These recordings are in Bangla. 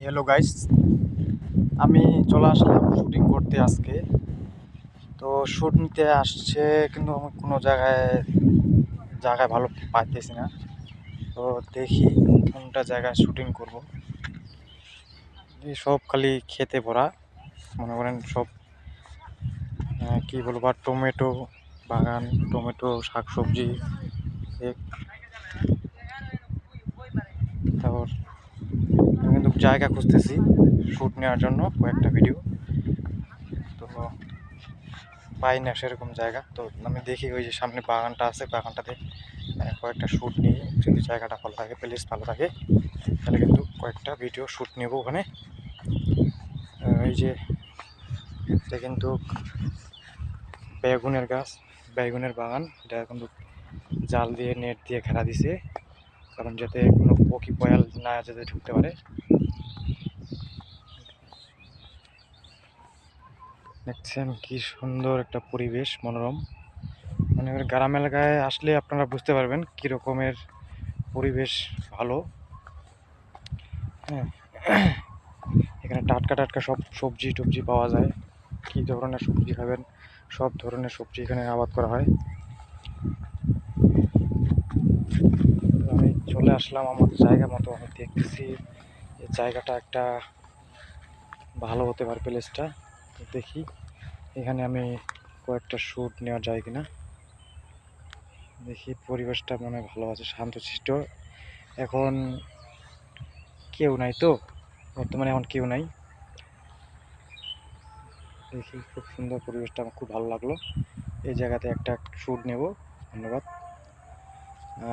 হ্যালো গাইস আমি চলে আসলাম শুটিং করতে আজকে। তো শ্যুট নিতে আসছে কিন্তু আমি কোনো জায়গায় জায়গায় ভালো পাইতেছি না। তো দেখি কোনটা জায়গায় শুটিং করব। সব খালি খেতে ভরা। মনে করেন সব কি বলব, আর টমেটো বাগান টমেটো শাকসবজি এ- তারপর আমি কিন্তু জায়গা খুঁজতেছি শ্যুট নেওয়ার জন্য কয়েকটা ভিডিও তো পাই না সেরকম জায়গা। তো আমি দেখি ওই যে সামনে বাগানটা আছে, বাগানটাতে কয়েকটা শ্যুট নিয়ে যদি জায়গাটা ভালো থাকে প্লেস ভালো থাকে, তাহলে কিন্তু কয়েকটা ভিডিও শ্যুট নেব ওখানে। এই যে এটা কিন্তু বেগুনের গাছ, বেগুনের বাগান। এটা কিন্তু জাল দিয়ে, নেট দিয়ে ঘেরা দিছে। কারণ যাতে কোনো পকি পয়াল না যাতে ঢুকতে পারে। দেখছেন কি সুন্দর একটা পরিবেশ, মনোরম। মানে গ্রাম এলাকায় আসলে আপনারা বুঝতে পারবেন কি রকমের পরিবেশ ভালো। হ্যাঁ। এখানে টাটকা টাটকা সব সবজি টবজি পাওয়া যায়। কি ধরনের সবজি খাবেন? সব ধরনের সবজি এখানে আবাদ করা হয়। চলে আসলাম আমার জায়গা মতো আমি দেখতেছি। এই জায়গাটা একটা ভালো হতে পারে প্লেসটা। দেখি, এখানে আমি কয়েকটা শ্যুট নেওয়া যায় কিনা। দেখি, পরিবেশটা মনে ভালো আছে, শান্তশিষ্ট। এখন কেউ নাই তো, বর্তমানে এখন কেউ নাই। দেখি, খুব সুন্দর পরিবেশটা, আমার খুব ভালো লাগল। এই জায়গাতে একটা শ্যুট নেব, ধন্যবাদ।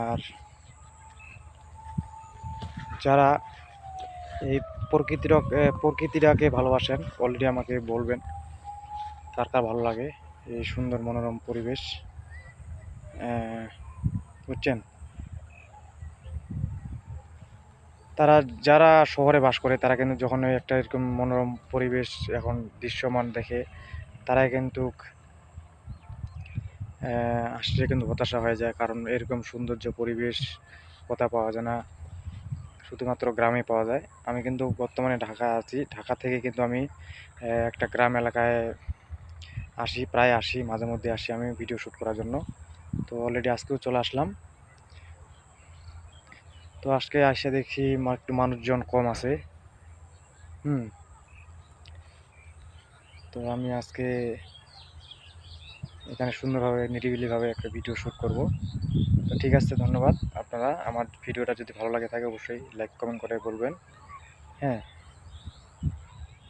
আর যারা এই প্রকৃতির প্রকৃতিটাকে ভালোবাসেন অলরেডি আমাকে বলবেন কার কার ভালো লাগে, এই সুন্দর মনোরম পরিবেশ বুঝছেন? তারা, যারা শহরে বাস করে, তারা কিন্তু যখন ওই একটা এরকম মনোরম পরিবেশ এখন দৃশ্যমান দেখে তারাই কিন্তু আসলে কিন্তু হতাশা হয়ে যায়, কারণ এরকম সৌন্দর্য পরিবেশ কোথাও পাওয়া যায় না। শুধুমাত্র গ্রামে পাওয়া যায়। আমি কিন্তু বর্তমানে ঢাকা আছি। ঢাকা থেকে কিন্তু আমি একটা গ্রাম এলাকায় আসি, প্রায় আসি, মাঝে মধ্যে আসি আমি ভিডিও শ্যুট করার জন্য। তো অলরেডি আজকেও চলে আসলাম। তো আজকে আসে দেখি একটু মানুষজন কম আছে। হুম। তো আমি আজকে এখানে সুন্দরভাবে, নিরিবিলিভাবে একটা ভিডিও শ্যুট করব। তো ঠিক আছে, ধন্যবাদ। আপনারা আমার ভিডিওটা যদি ভালো লাগে থাকে, অবশ্যই লাইক কমেন্ট করে বলবেন। হ্যাঁ।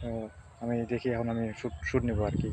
তো আমি দেখি, এখন আমি শ্যুট শ্যুট নেব আর কি।